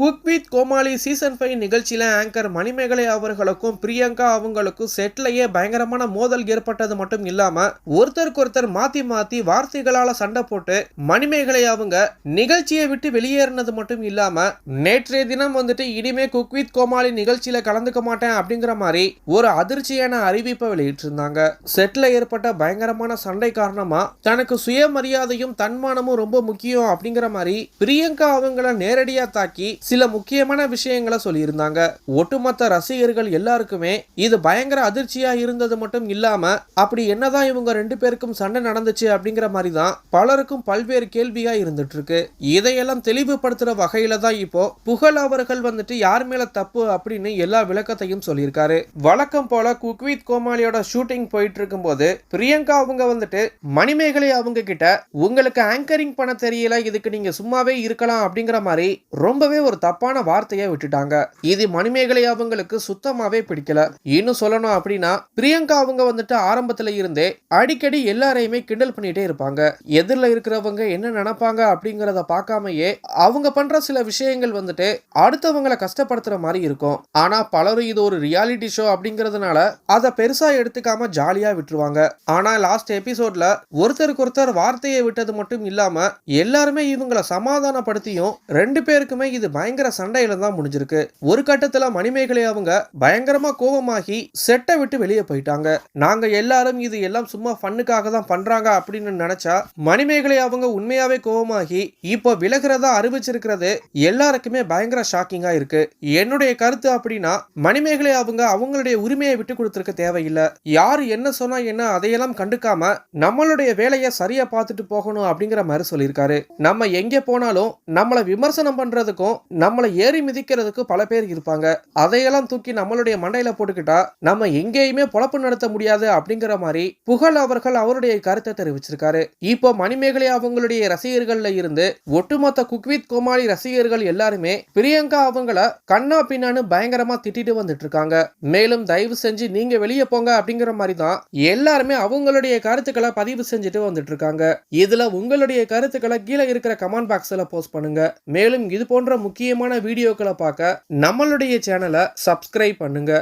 Cook with Comali season five நிகழ்ச்சியில் anchor Manimegalai அவர்களுக்கும் பிரியங்கா அவங்களுக்கும் செட்லேயே பயங்கரமான மோதல் ஏற்பட்டது மட்டும் இல்லாம ஒருத்தருக்கு ஒருத்தர் மாத்தி மாத்தி வார்த்தைகளால சண்டை போட்டு மணிமேகலை அவங்க நிகழ்ச்சியை விட்டு வெளியேறினது மட்டும் இல்லாம நேற்றைய தினம் வந்துட்டு இனிமே குக் வித் கோமாளி நிகழ்ச்சியில கலந்துக்க மாட்டேன் அப்படிங்கிற மாதிரி ஒரு அதிர்ச்சியான அறிவிப்பை வெளியிட்டிருந்தாங்க. செட்ல ஏற்பட்ட பயங்கரமான சண்டை காரணமா தனக்கு சுயமரியாதையும் தன்மானமும் ரொம்ப முக்கியம் அப்படிங்கிற மாதிரி பிரியங்கா அவங்கள நேரடியா தாக்கி சில முக்கியமான விஷயங்களை சொல்லியிருந்தாங்க. ஒட்டுமொத்த ரசிகர்கள் எல்லாருக்குமே இது பயங்கர அதிர்ச்சியா இருந்தது மட்டும் இல்லாம அப்படி என்னதான் இவங்க ரெண்டு பேருக்கும் சண்டை நடந்துச்சு அப்படிங்கிற மாதிரி தான் பலருக்கும் பல்வேறு கேள்வியா இருந்துட்டு இருக்கு இதையெல்லாம் தெளிவுபடுத்துற வகையில தான் இப்போ புகழ் அவர்கள் வந்துட்டு யார் மேல தப்பு அப்படின்னு எல்லா விளக்கத்தையும் சொல்லியிருக்காரு. வழக்கம் போல குக்வித் கோமாளியோட ஷூட்டிங் போயிட்டு இருக்கும்போது பிரியங்கா அவங்க வந்துட்டு மணிமேகலை அவங்க கிட்ட உங்களுக்கு ஆங்கரிங் பண்ண தெரியல இதுக்கு நீங்க சும்மாவே இருக்கலாம் அப்படிங்கிற மாதிரி ரொம்பவே ஒரு தப்பான வார்த்தையை விட்டுட்டாங்க. இது மணிமேகலை அவங்களுக்கு சுத்தமாவே பிடிக்கல. இன்னும் சொல்லணும் அப்படின்னா பிரியங்கா அவங்க வந்துட்டு ஆரம்பத்துல இருந்தே அடிக்கடி எல்லாரையுமே கிண்டல் பண்ணிட்டே இருப்பாங்க. எதிரில் இருக்கிறவங்க என்ன நினைப்பாங்க அப்படிங்கறத பார்க்காமயே அவங்க பண்ற சில விஷயங்கள் வந்துட்டு அடுத்தவங்களை கஷ்டப்படுத்துற மாதிரி இருக்கும். ஆனா பலரும் இது ஒரு ரியாலிட்டி ஷோ அப்படிங்கறதுனால அதை பெருசா எடுத்துக்காம ஜாலியா விட்டுருவாங்க. ஆனா லாஸ்ட் எபிசோட்ல ஒருத்தருக்கு ஒருத்தர் வார்த்தையை விட்டது மட்டும் இல்லாம எல்லாருமே இவங்களை சமாதானப்படுத்தியும் ரெண்டு பேருக்குமே இது பயங்கர சண்டையில தான் முடிஞ்சிருக்கு. ஒரு கட்டத்துல மணிமேகலை அவங்க பயங்கரமா கோபமாகி செட்டை விட்டு வெளியே போயிட்டாங்க. நாங்க எல்லாரும் இது எல்லாம் சும்மா ஃபன்னுக்காக தான் பண்றாங்க அப்படின்னு நினைச்சா மணிமேகலை அவங்க உண்மையாவே கோபமாகி இப்போ விலகிறதா அறிவிச்சிருக்கிறது எல்லாருக்குமே பயங்கர ஷாக்கிங்கா இருக்கு. என்னுடைய கருத்து அப்படின்னா மணிமேகலை அவங்க அவங்களுடைய உரிமையை விட்டு கொடுத்துருக்க தேவையில்லை. யார் என்ன சொன்னா என்ன அதையெல்லாம் கண்டுக்காம நம்மளுடைய வேலையை சரியா பார்த்துட்டு போகணும் அப்படிங்கிற மாதிரி சொல்லியிருக்காரு. நம்ம எங்க போனாலும் நம்மளை விமர்சனம் பண்றதுக்கும் நம்மளை ஏறி மிதிக்கிறதுக்கு பல பேர் இருப்பாங்க. அதையெல்லாம் தூக்கி நம்மளுடைய மண்டையில போட்டுக்கிட்டா நம்ம எங்கேயுமே பொழப்பு நடத்த முடியாது அப்படிங்கிற மாதிரி புகழ் அவர்கள் அவருடைய கருத்தை தெரிவிச்சிருக்காரு. இப்போ மணிமேகலை அவங்களுடைய ரசிகர்கள்ல இருந்து ஒட்டுமொத்த குக்வித் கோமாளி ரசிகர்கள் எல்லாருமே பிரியங்கா அவங்கள கண்ணா பின்னான்னு பயங்கரமா திட்டிட்டு வந்துட்டு இருக்காங்க மேலும் தயவு செஞ்சு நீங்க வெளியே போங்க அப்படிங்கிற மாதிரி தான் எல்லாருமே அவங்களுடைய கருத்துக்களை பதிவு செஞ்சுட்டு வந்துட்டு இருக்காங்க இதுல உங்களுடைய கருத்துக்களை கீழே இருக்கிற கமெண்ட் பாக்ஸ்ல போஸ்ட் பண்ணுங்க. மேலும் இது போன்ற முக்கிய முக்கியமான வீடியோக்களை பார்க்க நம்மளுடைய சேனலை சப்ஸ்கிரைப் பண்ணுங்க.